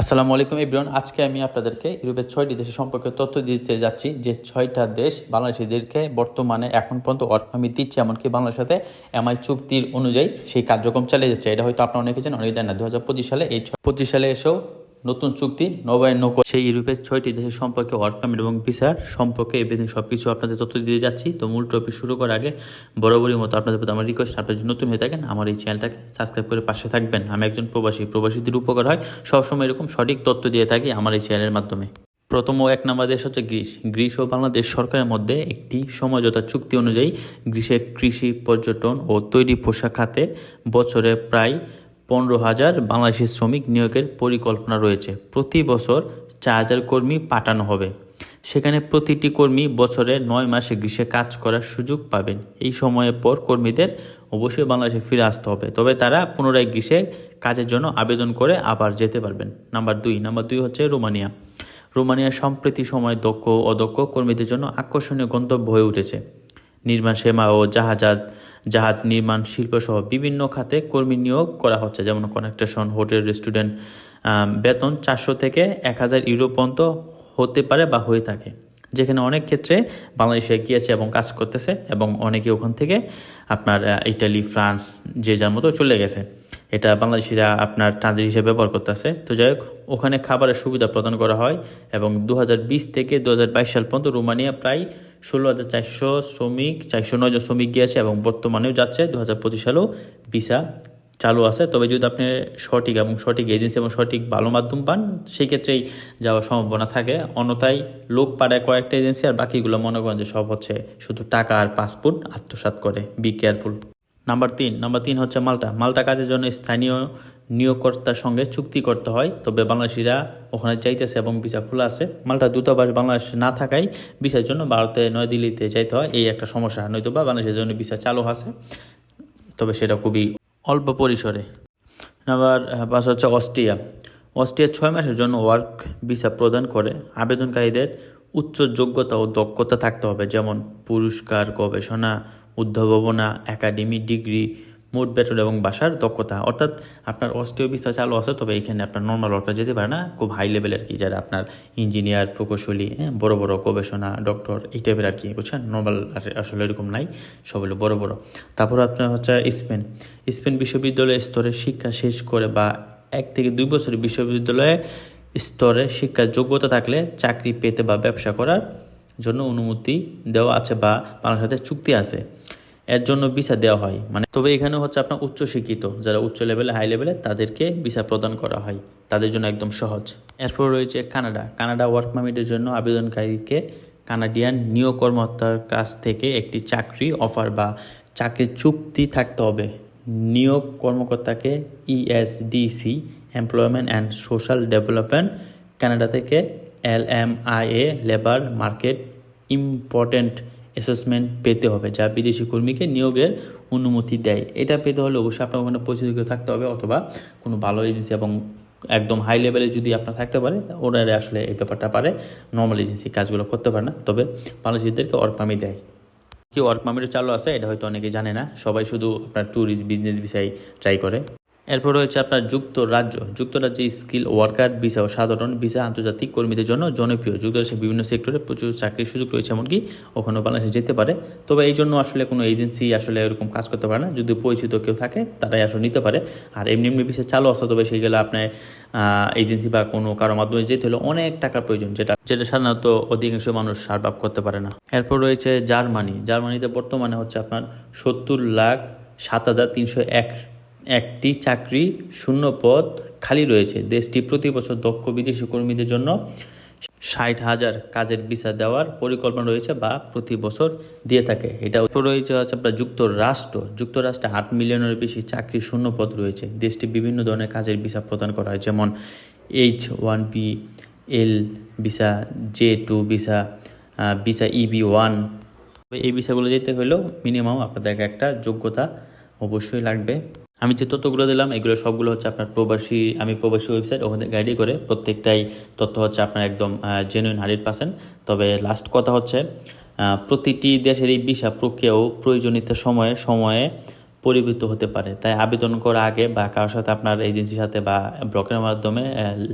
আসসালামু আলাইকুম, এভরিওয়ান। আজকে আমি আপনাদেরকে ইউরোপের ছয়টি দেশের সম্পর্কে তথ্য দিতে যাচ্ছি। যে ছয়টা দেশ বাংলাদেশিদেরকে বর্তমানে এখন পর্যন্ত অর্থনীতি দিচ্ছে, এমনকি বাংলাদেশের সাথে এমআই চুক্তির অনুযায়ী সেই কার্যক্রম চালিয়ে যাচ্ছে। এটা হয়তো আপনারা অনেকে জানেন অনেকে জানেন দু সালে এই পঁচিশ সালে এসেও নতুন চুক্তি নবায়ন সেই ইউরোপের ছয়টি দেশের সম্পর্কে ওয়ার্ক এবং ভিসা সম্পর্কে এভরিথিং সব কিছু আপনাদের তথ্য দিয়ে যাচ্ছি। তো মূল টপিক শুরু করার আগে বরাবরই মতো আপনাদের প্রতি আমার রিকোয়েস্ট আপনারা যদি নতুন হয়ে থাকেন, আমার এই চ্যানেলটাকে সাবস্ক্রাইব করে পাশে থাকবেন। আমি একজন প্রবাসী, প্রবাসীদের উপকার হয়। সবসময় এরকম সঠিক তথ্য দিয়ে থাকি আমার এই চ্যানেলের মাধ্যমে। প্রথম ও এক নম্বর দেশ হচ্ছে গ্রিস। গ্রিস ও বাংলাদেশ সরকারের মধ্যে একটি সমঝোতা চুক্তি অনুযায়ী গ্রিসের কৃষি, পর্যটন ও তৈরি পোশাক খাতে বছরে প্রায় পনেরো হাজার বাংলাদেশি শ্রমিক নিয়োগের পরিকল্পনা রয়েছে। প্রতি বছর চার হাজার কর্মী পাঠানো হবে। সেখানে প্রতিটি কর্মী বছরে নয় মাসে গ্রীষ্মে কাজ করার সুযোগ পাবেন। এই সময়ের পর কর্মীদের অবশ্যই বাংলাদেশে ফিরে আসতে হবে। তবে তারা পুনরায় গ্রীষ্মে কাজের জন্য আবেদন করে আবার যেতে পারবেন। নাম্বার দুই। নাম্বার দুই হচ্ছে রোমানিয়া। রোমানিয়া সম্প্রতি সময় দক্ষ অদক্ষ কর্মীদের জন্য আকর্ষণীয় গন্তব্য হয়ে উঠেছে। নির্মাণ সেমা ও জাহাজাত জাহাজ নির্মাণ, শিল্প সহ বিভিন্ন খাতে কর্মী নিয়োগ করা হচ্ছে। যেমন কনেকটেশন হোটেল, রেস্টুরেন্ট বেতন চারশো থেকে এক হাজার ইউরো পর্যন্ত হতে পারে বা হয়ে থাকে। যেখানে অনেক ক্ষেত্রে বাংলাদেশে গিয়েছে এবং কাজ করতেছে এবং অনেকে ওখান থেকে আপনার ইটালি, ফ্রান্স, যে যার মতো চলে গেছে। এটা বাংলাদেশিরা আপনার ট্রানজিট হিসেবে ব্যবহার করতেছে। তো যাই হোক, ওখানে খাবারের সুবিধা প্রদান করা হয় এবং দু হাজার বিশ থেকে দু হাজার বাইশ সাল পর্যন্ত রোমানিয়া প্রায় ষোলো হাজার চারশো শ্রমিক, চারশো নয় জন শ্রমিক গিয়েছে এবং বর্তমানেও যাচ্ছে। দু হাজার পঁচিশ সালেও ভিসা চালু আছে। তবে যদি আপনি সঠিক এবং সঠিক এজেন্সি এবং সঠিক ভালো মাধ্যম পান সেই ক্ষেত্রেই যাওয়ার সম্ভাবনা থাকে। অন্যথায় লোক পাড়ায় কয়েকটা এজেন্সি আর বাকিগুলো মনে করেন যে সব হচ্ছে শুধু টাকা আর পাসপোর্ট আত্মসাৎ করে। বি কেয়ারফুল নাম্বার তিন নাম্বার তিন হচ্ছে মালটা। মালটা কাজের জন্য স্থানীয় নিয়োগকর্তার সঙ্গে চুক্তি করতে হয়। তবে বাংলাদেশিরা ওখানে চাইতেছে এবং ভিসা খোলা আছে। মালটা দূতাবাস বাংলাদেশ না থাকায় ভিসার জন্য ভারতে নয়াদিল্লিতে যাইতে হয়। এই একটা সমস্যা। নয়তো বা বাংলাদেশের জন্য ভিসা চালু আছে। তবে সেটা খুবই অল্প পরিসরে। আবার পাঁচ হচ্ছে অস্ট্রিয়া। অস্ট্রিয়া ছয় মাসের জন্য ওয়ার্ক ভিসা প্রদান করে। আবেদনকারীদের উচ্চ যোগ্যতা ও দক্ষতা থাকতে হবে। যেমন পুরস্কার, গবেষণা, উদ্ভাবনা, একাডেমি, ডিগ্রি মোট বেতন এবং বাসার দক্ষতা। অর্থাৎ আপনার অস্ট্রিয় ভিসা চালু আছে, তবে এখানে আপনার নর্মাল ওয়ার্কার যেতে পারে না। খুব হাই লেভেল আর কি, যারা আপনার ইঞ্জিনিয়ার প্রকৌশলী হ্যাঁ বড় বড় গবেষণা ডক্টর এই টাইপের আর কি, বুঝছেন? নর্মাল আর আসলে এরকম নাই সব হলো বড় বড়। তারপর আপনার হচ্ছে স্পেন। স্পেন বিশ্ববিদ্যালয় স্তরে শিক্ষা শেষ করে বা এক থেকে দুই বছর বিশ্ববিদ্যালয়ে স্তরে শিক্ষার যোগ্যতা থাকলে চাকরি পেতে বা ব্যবসা করার জন্য অনুমতি দেওয়া আছে বা বাংলার সাথে চুক্তি আছে। এর জন্য ভিসা দেওয়া হয়। মানে তবে এখানে হচ্ছে আপনার উচ্চ শিক্ষিত, যারা উচ্চ লেভেলে হাই লেভেলে তাদেরকে ভিসা প্রদান করা হয়। তাদের জন্য একদম সহজ। এরপর রয়েছে কানাডা। কানাডা ওয়ার্ক পারমিটের জন্য আবেদনকারীকে কানাডিয়ান নিয়োগ কর্মকর্তার কাছ থেকে একটি চাকরি অফার বা চাকরির চুক্তি থাকতে হবে। নিয়োগ কর্মকর্তাকে ESDC employment and social development Canada থেকে L M I A labour market important assessment পেতে হবে, যা বিদেশি কর্মীকে নিয়োগের অনুমতি দেয়। এটা পেতে হলে অবশ্যই আপনার ওখানে কেউ থাকতে হবে অথবা কোনো ভালো এজেন্সি এবং একদম হাই লেভেলে যদি আপনার থাকতে পারে, ওনারা আসলে এই ব্যাপারটা পারে নর্মাল এজেন্সি কাজগুলো করতে পারে না। তবে বাংলাদেশিদেরকে পারমিট দেয়। কি ওয়ার্ক পারমিট চালু আছে, এটা হয়তো অনেকে জানে না। সবাই শুধু আপনার ট্যুরিস্ট বিজনেস বিষয় ট্রাই করে। এরপর রয়েছে আপনার যুক্তরাজ্য। যুক্তরাজ্যে স্কিল ওয়ার্কার ভিসা ও সাধারণ ভিসা আন্তর্জাতিক কর্মীদের জন্য জনপ্রিয়। যুক্তরাষ্ট্রের বিভিন্ন সেক্টরে প্রচুর চাকরির সুযোগ রয়েছে, এমনকি ওখানেও বাংলাদেশে যেতে পারে। তবে এই জন্য আসলে কোনো এজেন্সি আসলে এরকম কাজ করতে পারে না। যদি পরিচিত কেউ থাকে, তারাই আসলে নিতে পারে। আর এমনি এমনি ভিসা চালু আসতে তবে সেই গেলে আপনার এজেন্সি বা কোনো কারও মাধ্যমে যেতে হলে অনেক টাকার প্রয়োজন, যেটা যেটা সাধারণত অধিকাংশ মানুষ সারভাব করতে পারে না। এরপর রয়েছে জার্মানি। জার্মানিতে বর্তমানে হচ্ছে আপনার সত্তর লাখ সাত হাজার তিনশো এক একটি চাকরি শূন্য পদ খালি রয়েছে। দেশটি প্রতি বছর দক্ষ বিদেশি কর্মীদের জন্য ষাট হাজার কাজের ভিসা দেওয়ার পরিকল্পনা রয়েছে বা প্রতি বছর দিয়ে থাকে। এটা রয়েছে হচ্ছে আপনার যুক্তরাষ্ট্র। যুক্তরাষ্ট্রে আট মিলিয়নের বেশি চাকরি শূন্য পদ রয়েছে। দেশটি বিভিন্ন ধরনের কাজের ভিসা প্রদান করা হয়, যেমন H one B L visa, J two visa visa EB one. এই ভিসাগুলো যেতে হলেও মিনিমাম আপনাদেরকে একটা যোগ্যতা অবশ্যই লাগবে। আমি যে তথ্যগুলো দিলাম, এগুলো সবগুলো হচ্ছে আপনার প্রবাসী, আমি প্রবাসী ওয়েবসাইট ওখানে গাইডই করে প্রত্যেকটাই তথ্য হচ্ছে আপনার একদম জেনুইন হান্ড্রেড পার্সেন্ট তবে লাস্ট কথা হচ্ছে প্রতিটি দেশের এই ভিসা প্রক্রিয়া ও প্রয়োজনীয়তা সময়ে সময়ে পরিবৃত হতে পারে। তাই আবেদন করার আগে বা কারোর সাথে আপনার এজেন্সির সাথে বা ব্লকের মাধ্যমে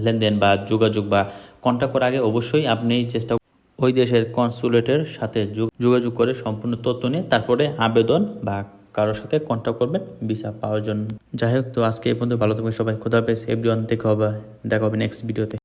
লেনদেন বা যোগাযোগ বা কন্ট্যাক্ট করার আগে অবশ্যই আপনি চেষ্টা ওই দেশের কনসুলেটের সাথে যোগাযোগ করে সম্পূর্ণ তথ্য নিয়ে, তারপরে আবেদন বা কারোর সাথে কন্ট্যাক্ট করবেন ভিসা পাওয়ার জন্য। যাই হোক, তো আজকে এই পর্যন্ত ভালো থাকবেন সবাই। খোদা পেস এভরিওয়ান দেখো হবে দেখা হবে নেক্সট ভিডিওতে